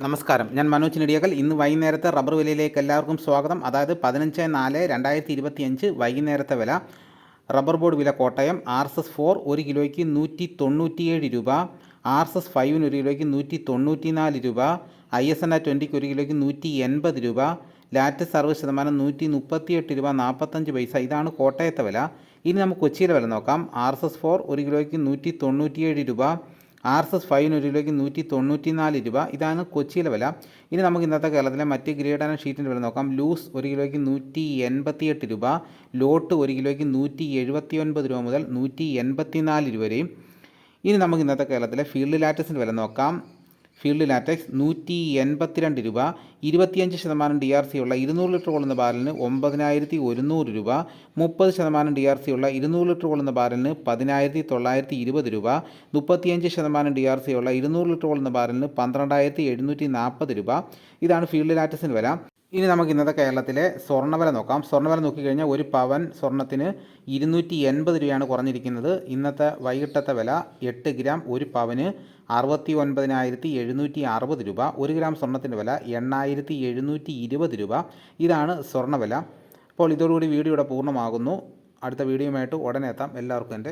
നമസ്കാരം. ഞാൻ മനോജ് നെടിയകൽ. ഇന്ന് വൈകുന്നേരത്തെ റബ്ബർ വിലയിലേക്ക് എല്ലാവർക്കും സ്വാഗതം. അതായത് പതിനഞ്ച് നാല് രണ്ടായിരത്തി ഇരുപത്തി അഞ്ച് വൈകുന്നേരത്തെ വില. റബ്ബർ ബോർഡ് വില Kottayam R S S four ഒരു കിലോയ്ക്ക് നൂറ്റി തൊണ്ണൂറ്റിയേഴ് രൂപ. ആർ എസ് എസ് ഫൈവിന് ഒരു കിലോയ്ക്ക് നൂറ്റി തൊണ്ണൂറ്റി നാല് രൂപ. ഐ എസ് എൻ ആ ട്വന്റിക്ക് ഒരു കിലോയ്ക്ക് നൂറ്റി എൺപത് രൂപ. ലാറ്റസ് അറുപത് ശതമാനം നൂറ്റി മുപ്പത്തിയെട്ട് രൂപ നാൽപ്പത്തഞ്ച് പൈസ. ഇതാണ് കോട്ടയത്തെ വില. ഇനി നമുക്ക് കൊച്ചിയിലെ വില നോക്കാം. ആർ എസ് എസ് ഫോർ ഒരു കിലോയ്ക്ക് നൂറ്റി തൊണ്ണൂറ്റിയേഴ് രൂപ. ആർ എസ് എസ് ഫൈവിന് ഒരു കിലോയ്ക്ക് നൂറ്റി തൊണ്ണൂറ്റി നാല് രൂപ. ഇതാണ് കൊച്ചിയിലെ വില. ഇനി നമുക്ക് ഇന്നത്തെ കേരളത്തിലെ മറ്റ് ഗ്രേഡാന ഷീറ്റിന്റെ വില നോക്കാം. ലൂസ് ഒരു കിലോയ്ക്ക് നൂറ്റി എൺപത്തിയെട്ട് രൂപ. ലോട്ട് ഒരു കിലോയ്ക്ക് നൂറ്റി എഴുപത്തി ഒൻപത് രൂപ മുതൽ നൂറ്റി എൺപത്തി നാല് രൂപ വരെയും. ഇനി നമുക്ക് ഇന്നത്തെ കേരളത്തിലെ ഫീൽഡ് ലാറ്റസിന്റെ വില നോക്കാം. ഫീൽഡ് ലാറ്റക്സ് നൂറ്റി എൺപത്തിരണ്ട് രൂപ ഇരുപത്തിയഞ്ച് ശതമാനം ഡി ആർ സി ഉള്ള ഇരുന്നൂറ് ലിറ്റർ കൊള്ളുന്ന ബാരലിന് ഒമ്പതിനായിരത്തി ഒരുന്നൂറ് രൂപ മുപ്പത് ശതമാനം ഡി ആർ സി ഉള്ള ഇരുന്നൂറ് ലിറ്റർ കൊള്ളുന്ന ബാരലിന് പതിനായിരത്തി തൊള്ളായിരത്തി ഇരുപത് രൂപ മുപ്പത്തിയഞ്ച് ശതമാനം ഡി ആർ സി ഉള്ള ഇരുന്നൂറ് ലിറ്റർ കൊള്ളുന്ന ബാരലിന് പന്ത്രണ്ടായിരത്തി എഴുന്നൂറ്റി നാൽപ്പത് രൂപ. ഇതാണ് ഫീൽഡ് ലാറ്റക്സിന് വില. ഇനി നമുക്ക് ഇന്നത്തെ കേരളത്തിലെ സ്വർണവില നോക്കാം. സ്വർണവില നോക്കിക്കഴിഞ്ഞാൽ ഒരു പവൻ സ്വർണത്തിന് ഇരുന്നൂറ്റി എൺപത് രൂപയാണ് കുറഞ്ഞിരിക്കുന്നത്. ഇന്നത്തെ വൈകിട്ടത്തെ വില എട്ട് ഗ്രാം ഒരു പവന് അറുപത്തി ഒൻപതിനായിരത്തി എഴുന്നൂറ്റി അറുപത് രൂപ. ഒരു ഗ്രാം സ്വർണത്തിന്റെ വില എണ്ണായിരത്തി എഴുന്നൂറ്റി ഇരുപത് രൂപ. ഇതാണ് സ്വർണവില അപ്പോൾ ഇതോടുകൂടി വീഡിയോ ഇവിടെ പൂർണമാകുന്നു. അടുത്ത വീഡിയോയുമായിട്ട് ഉടനെ എത്താം. എല്ലാവർക്കും എന്റെ